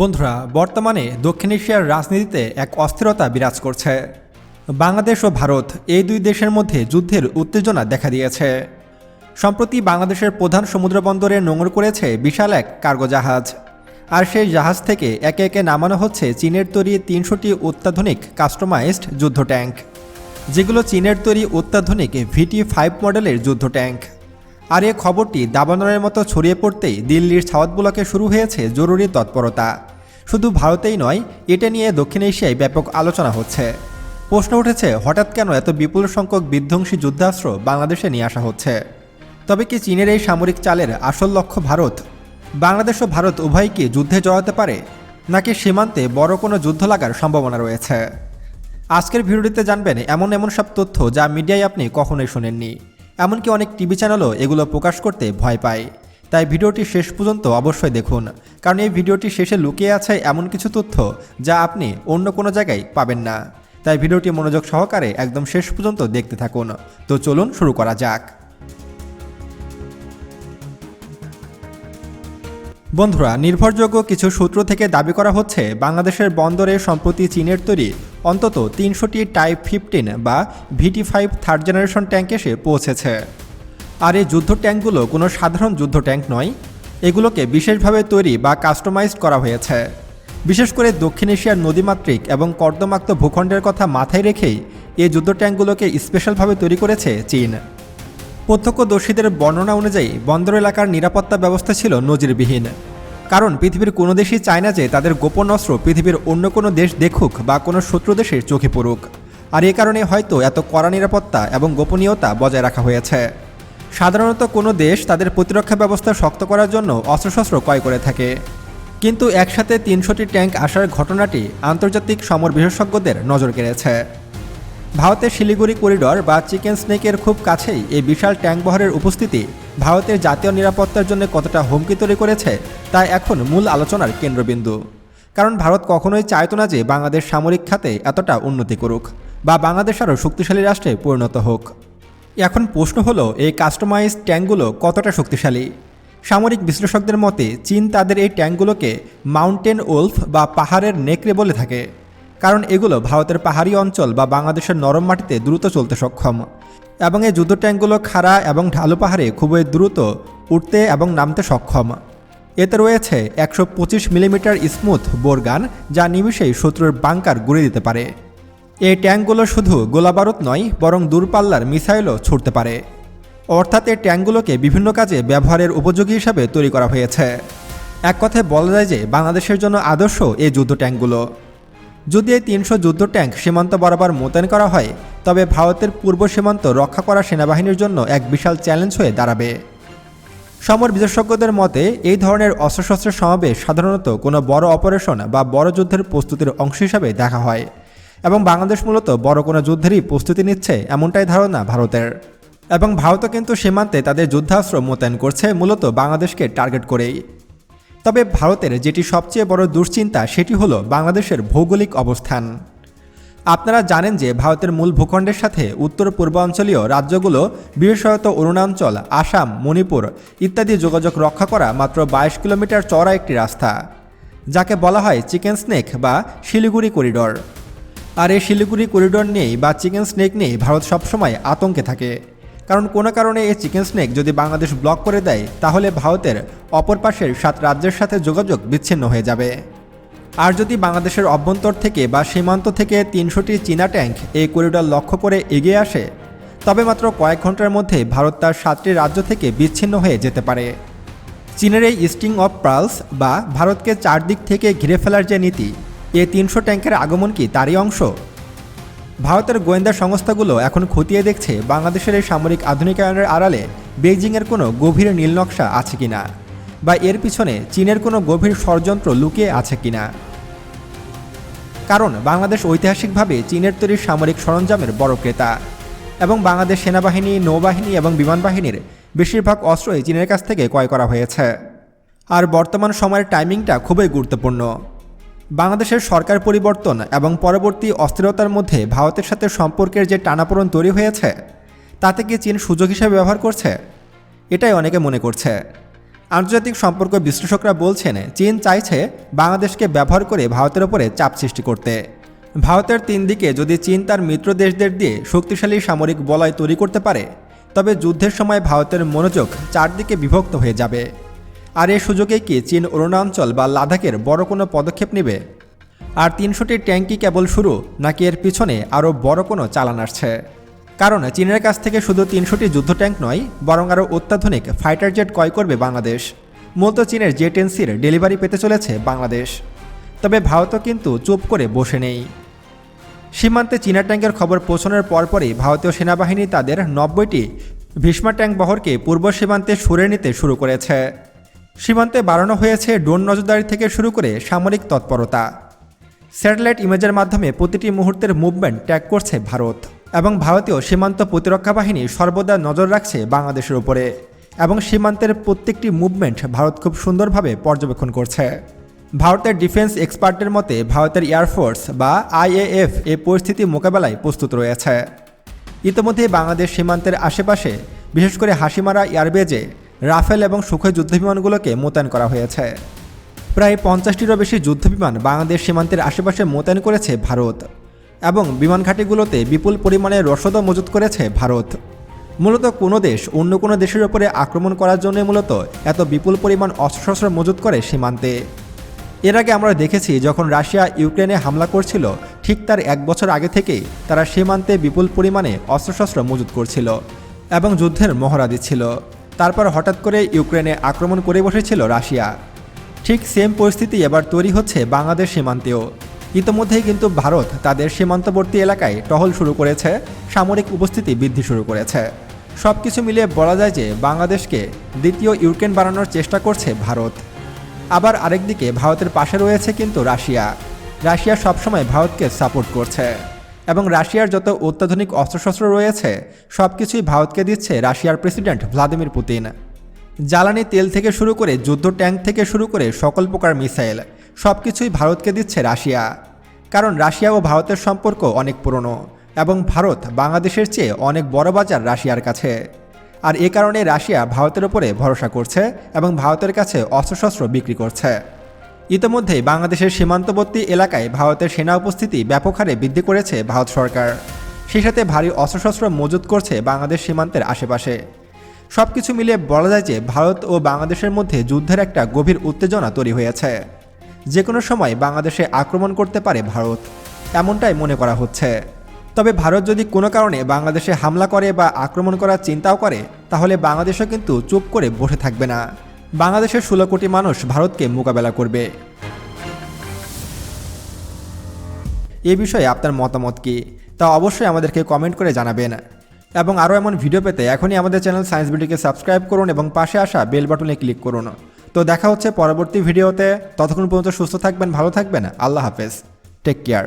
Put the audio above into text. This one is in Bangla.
বন্ধুরা, বর্তমানে দক্ষিণ এশিয়ার রাজনীতিতে এক অস্থিরতা বিরাজ করছে। বাংলাদেশ ও ভারত এই দুই দেশের মধ্যে যুদ্ধের উত্তেজনা দেখা দিয়েছে। সম্প্রতি বাংলাদেশের প্রধান সমুদ্র বন্দরে নোঙর করেছে বিশাল এক কার্গো জাহাজ। আর সেই জাহাজ থেকে একে একে নামানো হচ্ছে চীনের তৈরি তিনশোটি অত্যাধুনিক কাস্টমাইজড যুদ্ধ ট্যাঙ্ক, যেগুলো চীনের তৈরি অত্যাধুনিক ভিটি ফাইভ মডেলের যুদ্ধ ট্যাঙ্ক। আর এ খবরটি দাবানলের মতো ছড়িয়ে পড়তেই দিল্লির সাওয়াত ব্লকে শুরু হয়েছে জরুরি তৎপরতা। শুধু ভারতেই নয়, এটা নিয়ে দক্ষিণ এশিয়ায় ব্যাপক আলোচনা হচ্ছে। প্রশ্ন উঠেছে, হঠাৎ কেন এত বিপুল সংখ্যক বিধ্বংসী যুদ্ধাস্ত্র বাংলাদেশে নিয়ে আসা হচ্ছে? তবে কি চীনের এই সামরিক চালের আসল লক্ষ্য ভারত? বাংলাদেশ ও ভারত উভয় কি যুদ্ধে জড়াতে পারে? নাকি সীমান্তে বড় কোনো যুদ্ধ লাগার সম্ভাবনা রয়েছে? আজকের ভিডিওটিতে জানবেন এমন এমন সব তথ্য যা মিডিয়ায় আপনি কখনোই শোনেননি। এমনকি অনেক টিভি চ্যানেলও এগুলো প্রকাশ করতে ভয় পায়। তাই ভিডিওটি শেষ পর্যন্ত অবশ্যই দেখুন, কারণ এই ভিডিওটি শেষে লুকিয়ে আছে এমন কিছু তথ্য যা আপনি অন্য কোনো জায়গায় পাবেন না। তাই ভিডিওটি মনোযোগ সহকারে একদম শেষ পর্যন্ত দেখতে থাকুন। তো চলুন শুরু করা যাক। বন্ধুরা, নির্ভরযোগ্য কিছু সূত্র থেকে দাবি করা হচ্ছে, বাংলাদেশের বন্দরে সম্প্রতি চীনের তৈরি অন্তত তিনশোটি টাইপ ফিফটিন বা VT five third generation tank এসে পৌঁছেছে। আর এই যুদ্ধ ট্যাঙ্কগুলো কোনো সাধারণ যুদ্ধ ট্যাঙ্ক নয়, এগুলোকে বিশেষভাবে তৈরি বা কাস্টমাইজড করা হয়েছে। বিশেষ করে দক্ষিণ এশিয়ার নদীমাতৃক এবং কর্দমাক্ত ভূখণ্ডের কথা মাথায় রেখেই এই যুদ্ধ ট্যাঙ্কগুলোকে স্পেশালভাবে তৈরি করেছে চীন। প্রত্যক্ষদর্শীদের বর্ণনা অনুযায়ী বন্দর এলাকার নিরাপত্তা ব্যবস্থা ছিল নজিরবিহীন। কারণ পৃথিবীর কোনো দেশই চায় না যে তাদের গোপন অস্ত্র পৃথিবীর অন্য কোনো দেশ দেখুক বা কোনো শত্রু দেশের চোখে পড়ুক। আর এ কারণে হয়তো এত কড়া নিরাপত্তা এবং গোপনীয়তা বজায় রাখা হয়েছে। সাধারণত কোনো দেশ তাদের প্রতিরক্ষা ব্যবস্থা শক্ত করার জন্য অস্ত্রশস্ত্র ক্রয় করে থাকে। কিন্তু একসাথে তিনশোটি ট্যাঙ্ক আসার ঘটনাটি আন্তর্জাতিক সমর বিশেষজ্ঞদের নজর কেড়েছে। ভারতের শিলিগুড়ি করিডর বা চিকেন স্নেকের খুব কাছেই এই বিশাল ট্যাঙ্ক বহরের উপস্থিতি ভারতের জাতীয় নিরাপত্তার জন্য কতটা হুমকি তৈরি করেছে, তা এখন মূল আলোচনার কেন্দ্রবিন্দু। কারণ ভারত কখনোই চাইতো না যে বাংলাদেশ সামরিক খাতে এতটা উন্নতি করুক, বা বাংলাদেশ আরও শক্তিশালী রাষ্ট্রে পরিণত হোক। এখন প্রশ্ন হলো, এই কাস্টমাইজ ট্যাঙ্কগুলো কতটা শক্তিশালী? সামরিক বিশ্লেষকদের মতে, চীন তাদের এই ট্যাঙ্কগুলোকে মাউন্টেন ওলফ বা পাহাড়ের নেকড়ে বলে থাকে, কারণ এগুলো ভারতের পাহাড়ি অঞ্চল বা বাংলাদেশের নরম মাটিতে দ্রুত চলতে সক্ষম। এবং এই যুদ্ধ ট্যাঙ্কগুলো খাড়া এবং ঢালু পাহাড়ে খুবই দ্রুত উঠতে এবং নামতে সক্ষম। এতে রয়েছে একশো পঁচিশ মিলিমিটার স্মুথ বোরগান যা নিমিষেই শত্রুর বাংকার গুড়ে দিতে পারে। এই ট্যাঙ্কগুলো শুধু গোলাবারুদ নয়, বরং দূরপাল্লার মিসাইলও ছুটতে পারে। অর্থাৎ এই ট্যাঙ্কগুলোকে বিভিন্ন কাজে ব্যবহারের উপযোগী হিসাবে তৈরি করা হয়েছে। এক কথায় বলা যায় যে বাংলাদেশের জন্য আদর্শ এই যুদ্ধ ট্যাঙ্কগুলো। যদি এই তিনশো যুদ্ধ ট্যাঙ্ক সীমান্ত বরাবর মোতায়েন করা হয় তবে ভারতের পূর্ব সীমান্ত রক্ষা করা সেনাবাহিনীর জন্য এক বিশাল চ্যালেঞ্জ হয়ে দাঁড়াবে। সমর বিশেষজ্ঞদের মতে, এই ধরনের অস্ত্রশস্ত্রের সমাবেশ সাধারণত কোনো বড় অপারেশন বা বড় যুদ্ধের প্রস্তুতির অংশ হিসাবে দেখা হয় এবং বাংলাদেশ মূলত বড় কোনো যুদ্ধেরই প্রস্তুতি নিচ্ছে এমনটাই ধারণা ভারতের। এবং ভারতও কিন্তু সীমান্তে তাদের যুদ্ধাস্ত্র মোতায়েন করছে মূলত বাংলাদেশকে টার্গেট করেই। তবে ভারতের যেটি সবচেয়ে বড় দুশ্চিন্তা সেটি হলো বাংলাদেশের ভৌগোলিক অবস্থান। আপনারা জানেন যে ভারতের মূল ভূখণ্ডের সাথে উত্তর পূর্বাঞ্চলীয় রাজ্যগুলো, বিশেষত অরুণাঞ্চল আসাম, মণিপুর ইত্যাদি যোগাযোগ রক্ষা করা মাত্র বাইশ কিলোমিটার চড়া একটি রাস্তা, যাকে বলা হয় চিকেন স্নেক বা শিলিগুড়ি করিডর। আর এই শিলিগুড়ি করিডর নিয়েই বা চিকেন স্নেক নিয়েই ভারত সবসময় আতঙ্কে থাকে। কারণ কোনো কারণে এই চিকেন স্নেক যদি বাংলাদেশ ব্লক করে দেয়, তাহলে ভারতের অপর পাশের সাত রাজ্যের সাথে যোগাযোগ বিচ্ছিন্ন হয়ে যাবে। আর যদি বাংলাদেশের অভ্যন্তর থেকে বা সীমান্ত থেকে তিনশোটি চীনা ট্যাঙ্ক এই করিডর লক্ষ্য করে এগিয়ে আসে, তবে মাত্র কয়েক ঘণ্টার মধ্যে ভারত তার সাতটি রাজ্য থেকে বিচ্ছিন্ন হয়ে যেতে পারে। চীনের এই স্টিং অফ পার্লস বা ভারতকে চারদিক থেকে ঘিরে ফেলার যে নীতি, এ তিনশো ট্যাঙ্কের আগমন কি তারই অংশ? ভারতের গোয়েন্দা সংস্থাগুলো এখন খতিয়ে দেখছে বাংলাদেশের এই সামরিক আধুনিকায়নের আড়ালে বেইজিংয়ের কোনো গভীর নীলনকশা আছে কিনা, বা এর পিছনে চীনের কোনো গভীর ষড়যন্ত্র লুকিয়ে আছে কিনা। কারণ বাংলাদেশ ঐতিহাসিকভাবে চীনের তৈরি সামরিক সরঞ্জামের বড় ক্রেতা। এবং বাংলাদেশ সেনাবাহিনী, নৌবাহিনী এবং বিমান বাহিনীর বেশিরভাগ অস্ত্রই চীনের কাছ থেকে ক্রয় করা হয়েছে। আর বর্তমান সময়ের টাইমিংটা খুবই গুরুত্বপূর্ণ। বাংলাদেশের সরকার পরিবর্তন এবং পরবর্তী অস্থিরতার মধ্যে ভারতের সাথে সম্পর্কের যে টানাপোড়ন তৈরি হয়েছে, তাতে কি চীন সুযোগ হিসেবে ব্যবহার করছে? এটাই অনেকে মনে করছে। আন্তর্জাতিক সম্পর্ক বিশ্লেষকরা বলছেন, চীন চাইছে বাংলাদেশকে ব্যবহার করে ভারতের ওপরে চাপ সৃষ্টি করতে। ভারতের তিন দিকে যদি চীন তার মিত্র দেশদের দিয়ে শক্তিশালী সামরিক বলয় তৈরি করতে পারে, তবে যুদ্ধের সময় ভারতের মনোযোগ চারদিকে বিভক্ত হয়ে যাবে। আর এ সুযোগে কি চীন অরুণাঞ্চল বা লাদাখের বড় কোনো পদক্ষেপ নেবে? আর তিনশোটি ট্যাঙ্কি কেবল শুরু, নাকি এর পিছনে আরও বড় কোনো চালান আসছে? কারণ চীনের কাছ থেকে শুধু তিনশোটি যুদ্ধ ট্যাঙ্ক নয়, বরং আরও অত্যাধুনিক ফাইটার জেট ক্রয় করবে বাংলাদেশ। মূলত চীনের জেট এনসির ডেলিভারি পেতে চলেছে বাংলাদেশ। তবে ভারতও কিন্তু চুপ করে বসে নেই। সীমান্তে চীনা ট্যাঙ্কের খবর পৌঁছানোর পরপরই ভারতীয় সেনাবাহিনী তাদের নব্বইটি ভীষ্মা ট্যাঙ্ক বহরকে পূর্ব সীমান্তে সরে নিতে শুরু করেছে। সীমান্তে বাড়ানো হয়েছে ড্রোন নজরদারি থেকে শুরু করে সামরিক তৎপরতা। স্যাটেলাইট ইমেজের মাধ্যমে প্রতিটি মুহূর্তের মুভমেন্ট ট্যাগ করছে ভারত। এবং ভারতীয় সীমান্ত প্রতিরক্ষা বাহিনী সর্বদা নজর রাখছে বাংলাদেশের উপরে এবং সীমান্তের প্রত্যেকটি মুভমেন্ট ভারত খুব সুন্দরভাবে পর্যবেক্ষণ করছে। ভারতের ডিফেন্স এক্সপার্টের মতে ভারতের এয়ারফোর্স বা আইএএফ এই পরিস্থিতি মোকাবেলায় প্রস্তুত রয়েছে। ইতিমধ্যে বাংলাদেশ সীমান্তের আশেপাশে, বিশেষ করে হাসিমারা এয়ারবেজে রাফেল এবং সুখই যুদ্ধবিমানগুলোকে মোতায়েন করা হয়েছে। প্রায় পঞ্চাশটিরও বেশি যুদ্ধবিমান বাংলাদেশ সীমান্তের আশেপাশে মোতায়েন করেছে ভারত। এবং বিমান ঘাঁটিগুলোতে বিপুল পরিমাণে রসদও মজুত করেছে ভারত। মূলত কোনো দেশ অন্য কোনো দেশের ওপরে আক্রমণ করার জন্য মূলত এত বিপুল পরিমাণ অস্ত্রশস্ত্র মজুত করে সীমান্তে। এর আগে আমরা দেখেছি যখন রাশিয়া ইউক্রেনে হামলা করছিল, ঠিক তার এক বছর আগে থেকেই তারা সীমান্তে বিপুল পরিমাণে অস্ত্রশস্ত্র মজুত করছিল এবং যুদ্ধের মহড়া দিচ্ছিল। তারপর হঠাৎ করে ইউক্রেনে আক্রমণ করে বসেছিল রাশিয়া। ঠিক সেম পরিস্থিতি এবার তৈরি হচ্ছে বাংলাদেশ সীমান্তেও। ইতোমধ্যেই কিন্তু ভারত তাদের সীমান্তবর্তী এলাকায় টহল শুরু করেছে, সামরিক উপস্থিতি বৃদ্ধি শুরু করেছে। সব কিছু মিলিয়ে বলা যায় যে বাংলাদেশকে দ্বিতীয় ইউক্রেন বানানোর চেষ্টা করছে ভারত। আবার আরেকদিকে ভারতের পাশে রয়েছে কিন্তু রাশিয়া। রাশিয়া সবসময় ভারতকে সাপোর্ট করছে এবং রাশিয়ার যত অত্যাধুনিক অস্ত্রশস্ত্র রয়েছে সব কিছুই ভারতকে দিচ্ছে রাশিয়ার প্রেসিডেন্ট ভ্লাদিমির পুতিন। জ্বালানি তেল থেকে শুরু করে যুদ্ধ ট্যাঙ্ক থেকে শুরু করে সকল প্রকার মিসাইল সব কিছুই ভারতকে দিচ্ছে রাশিয়া। কারণ রাশিয়া ও ভারতের সম্পর্ক অনেক পুরনো এবং ভারত বাংলাদেশের চেয়ে অনেক বড় বাজার রাশিয়ার কাছে। আর এ কারণে রাশিয়া ভারতের ওপরে ভরসা করছে এবং ভারতের কাছে অস্ত্রশস্ত্র বিক্রি করছে। ইতিমধ্যেই বাংলাদেশের সীমান্তবর্তী এলাকায় ভারতের সেনা উপস্থিতি ব্যাপক হারে বৃদ্ধি করেছে ভারত সরকার। সেই সাথে ভারী অস্ত্রশস্ত্র মজুত করছে বাংলাদেশ সীমান্তের আশেপাশে। সব কিছু মিলিয়ে বলা যায় যে ভারত ও বাংলাদেশের মধ্যে যুদ্ধের একটা গভীর উত্তেজনা তৈরি হয়েছে। যে কোনো সময় বাংলাদেশে আক্রমণ করতে পারে ভারত। এমনটাই মনে করা হচ্ছে। তবে ভারত যদি কোনো কারণে বাংলাদেশে হামলা করে বা আক্রমণ করার চিন্তাও করে, তাহলে বাংলাদেশও কিন্তু চুপ করে বসে থাকবে না। বাংলাদেশের ষোলো কোটি মানুষ ভারতকে মোকাবেলা করবে। এ বিষয়ে আপনার মতামত কি? তা অবশ্যই আমাদেরকে কমেন্ট করে জানাবেন। এবং আরও এমন ভিডিও পেতে এখনই আমাদের চ্যানেল সায়েন্স ভিডিওকে সাবস্ক্রাইব করুন এবং পাশে আসা বেল বাটনে ক্লিক করুন। তো দেখা হচ্ছে পরবর্তী ভিডিওতে। ততক্ষণ পর্যন্ত সুস্থ থাকবেন, ভালো থাকবেন। আল্লাহ হাফেজ। Take care